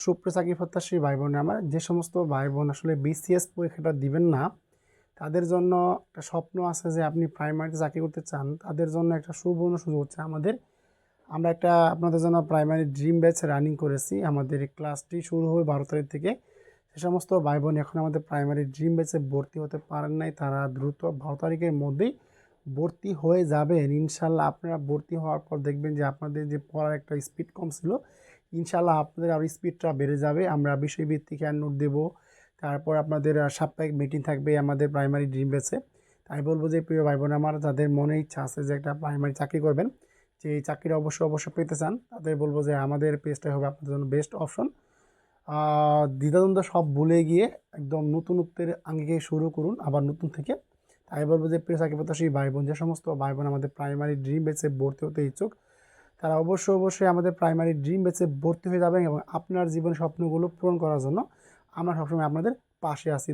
সুপ্রিয় চাকরি প্রত্যাশী ভাই বোন আমার, যে সমস্ত ভাই বোন আসলে বিসিএস পরীক্ষাটা দিবেন না, তাদের জন্য একটা স্বপ্ন আছে যে আপনি প্রাইমারিতে চাকরি করতে চান, তাদের জন্য একটা সুবর্ণ সুযোগ হচ্ছে আমাদের। আমরা একটা আপনাদের জন্য প্রাইমারি ড্রিম ব্যাচ রানিং করেছি, আমাদের ক্লাসটি শুরু হবে বারো তারিখ থেকে। সে সমস্ত ভাই বোন এখন আমাদের প্রাইমারি ড্রিম ব্যাচে ভর্তি হতে পারেন নাই, তারা দ্রুত বারো তারিখের মধ্যেই ভর্তি হয়ে যাবেন। ইনশাল্লাহ আপনারা ভর্তি হওয়ার পর দেখবেন যে আপনাদের যে পড়ার একটা স্পিড কম ছিল, ইনশাল্লাহ আপনাদের আরও স্পিডটা বেড়ে যাবে। আমরা বিষয়ভিত্তিক হ্যান্ড নোট দেবো। তারপর আপনাদের সাপ্তাহিক মিটিং থাকবে আমাদের প্রাইমারি ড্রিম বেসে তাই বলব যে প্রিয় ভাই বোন আমার, যাদের মনে ইচ্ছা আছে যে একটা প্রাইমারি চাকরি করবেন, যে এই চাকরিটা অবশ্যই অবশ্যই পেতে চান, তাদের বলব যে আমাদের পেজটাই হবে আপনাদের জন্য বেস্ট অপশন দ্বিধাদ্বন্দ্ব সব ভুলে গিয়ে একদম নতুন নতুনত্বের আঙ্গিকে শুরু করুন, আবার নতুন থেকে তাই বলব যে প্রিয় সাকিব প্রত্যাশী ভাই বোন যে সমস্ত ভাই বোন আমাদের প্রাইমারি ড্রিম বেচে ভর্তি হতে ইচ্ছুক, তারা অবশ্যই অবশ্যই আমাদের প্রাইমারি ড্রিম বেচে ভর্তি হয়ে যাবেন এবং আপনার জীবন স্বপ্নগুলো পূরণ করার জন্য আমরা সবসময় আপনাদের পাশে আছি।